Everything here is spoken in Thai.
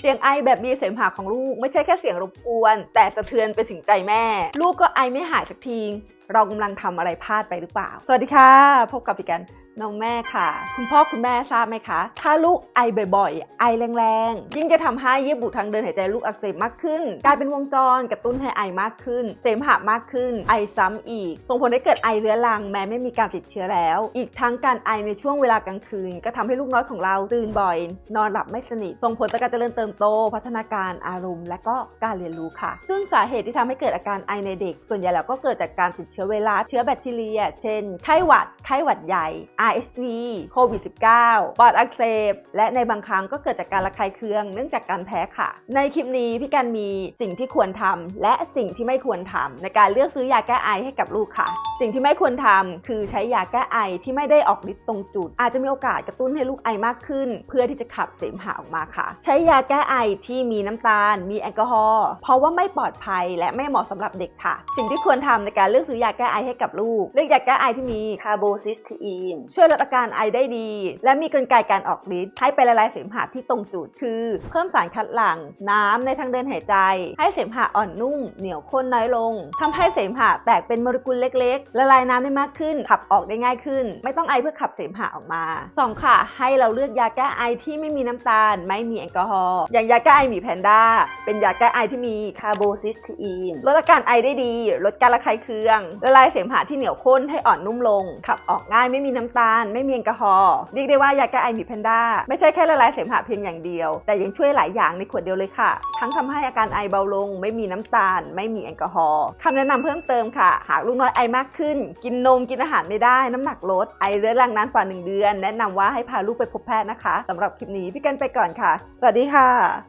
เสียงไอแบบมีเสมหะของลูกไม่ใช่แค่เสียงรบกวน แต่สะเทือนไปถึงใจแม่ ลูกก็ไอไม่หายสักทีเรากำลังทำอะไรพลาดไปหรือเปล่า สวัสดีค่ะ พบกับพี่กันน้องแม่ค่ะ คุณพ่อคุณแม่ทราบไหมคะ ถ้าลูกไอบ่อยๆ ไอแรงๆ ยิ่งจะทำให้เยื่อบุทางเดินหายใจลูกอักเสบมากขึ้น กลายเป็นวงจรกระตุ้นให้ไอมากขึ้น เสมหะมากขึ้น ไอซ้ำอีก ส่งผลให้เกิดไอเรื้อรังแม้ไม่มีการติดเชื้อแล้ว อีกทั้งการไอในช่วงเวลากลางคืน ก็ทำให้ลูกน้อยของเราตื่นบ่อย นอนหลับไม่สนิท ส่งผลต่อการเจริญเติบโต พัฒนาการอารมณ์ และก็การเรียนรู้ค่ะ ซึ่งสาเหตุที่ทำให้เกิดอาการไอในเด็ก ส่วนใหญ่แล้วก็เกิดจากการติดเชื้อไวรัสเชื้อแบคทีเรีย เช่น ไข้หวัด ไข้หวัดใหญ่ RSV โควิด -19 ปอดอักเสบ และในบางครั้งก็เกิดจากการระคายเคืองเนื่องจากการแพ้ค่ะ ในคลิปนี้พี่กันมีสิ่งที่ควรทำและสิ่งที่ไม่ควรทำในการเลือกซื้อยาแก้ไอให้กับลูกค่ะ สิ่งที่ไม่ควรทำคือใช้ยาแก้ไอที่ไม่ได้ออกฤทธิ์ตรงจุด อาจจะมีโอกาสกระตุ้นให้ลูกไอมากขึ้น เพื่อที่จะขับเสมหะออกมาค่ะ ใช้ยาแก้ไอที่มีน้ำตาล มีแอลกอฮอล์เพราะว่าไม่ปลอดภัยและไม่เหมาะสำหรับเด็กค่ะ สิ่งที่ควรทำในการเลือกซื้อยาแก้ไอให้กับลูก เลือกยาแก้ไอที่มีคาร์โบซิสทีนช่วยลดอาการไอได้ดี และมีกลไกการออกฤทธิ์ให้ไปละลายเสมหะที่ตรงจุด คือ เพิ่มสารคัดหลั่งน้ำในทางเดินหายใจ ให้เสมหะอ่อนนุ่ม เหนียวข้นน้อยลงทำให้เสมหะแตกเป็นโมเลกุลเล็ก ๆ ละลายน้ำได้มากขึ้น ขับออกได้ง่ายขึ้น ไม่ต้องไอเพื่อขับเสมหะออกมาสองค่ะ ให้เราเลือกยาแก้ไอที่ไม่มีน้ำตาล ไม่มีแอลกอฮอล์อย่างยาแก้ไอหมีแพนด้า เป็นยาแก้ไอที่มีคาร์โบซิสทีนลดอาการไอได้ดี ลดการระคายเคือง ละลายเสมหะที่เหนียวข้นให้อ่อนนุ่มลง ขับออกง่ายไม่มีน้ำตาล ไม่มีแอลกอฮอล์ เรียกได้ว่ายาแก้ไอหมีแพนด้า ไม่ใช่แค่ละลายเสมหะเพียงอย่างเดียว แต่ยังช่วยหลายอย่างในขวดเดียวเลยค่ะ ทั้งทำให้อาการไอเบาลง ไม่มีน้ำตาล ไม่มีแอลกอฮอล์คำแนะนำเพิ่มเติมค่ะ หากลูกน้อยไอมากขึ้น กินนมกินอาหารไม่ได้ น้ำหนักลด ไอเรื้อรังนานกว่า1เดือน แนะนำว่าให้พาลูกไปพบแพทย์นะคะสำหรับคลิปนี้พี่กันไปก่อนค่ะ สวัสดีค่ะ lá.